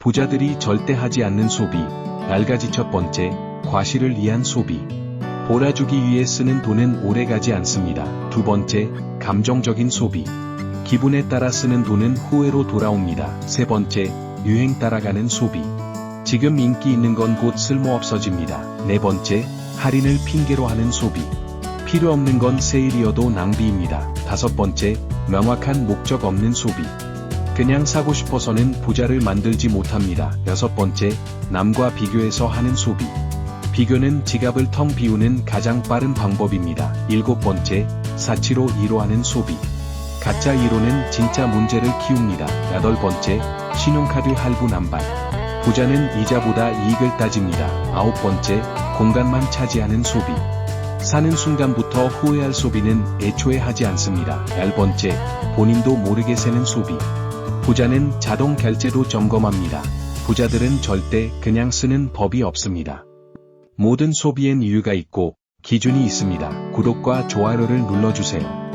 부자들이 절대 하지 않는 소비. 알가지 첫 번째, 과실을 위한 소비. 몰아주기 위해 쓰는 돈은 오래 가지 않습니다. 두 번째, 감정적인 소비. 기분에 따라 쓰는 돈은 후회로 돌아옵니다. 세 번째, 유행 따라가는 소비. 지금 인기 있는 건 곧 쓸모 없어집니다. 네 번째, 할인을 핑계로 하는 소비. 필요 없는 건 세일이어도 낭비입니다. 다섯 번째, 명확한 목적 없는 소비. 그냥 사고 싶어서는 부자를 만들지 못합니다. 여섯 번째, 남과 비교해서 하는 소비. 비교는 지갑을 텅 비우는 가장 빠른 방법입니다. 일곱 번째, 사치로 이로하는 소비. 가짜 이로는 진짜 문제를 키웁니다. 여덟 번째, 신용카드 할부 남발. 부자는 이자보다 이익을 따집니다. 아홉 번째, 공간만 차지하는 소비. 사는 순간부터 후회할 소비는 애초에 하지 않습니다. 열 번째, 본인도 모르게 새는 소비. 부자는 자동 결제도 점검합니다. 부자들은 절대 그냥 쓰는 법이 없습니다. 모든 소비엔 이유가 있고 기준이 있습니다. 구독과 좋아요를 눌러주세요.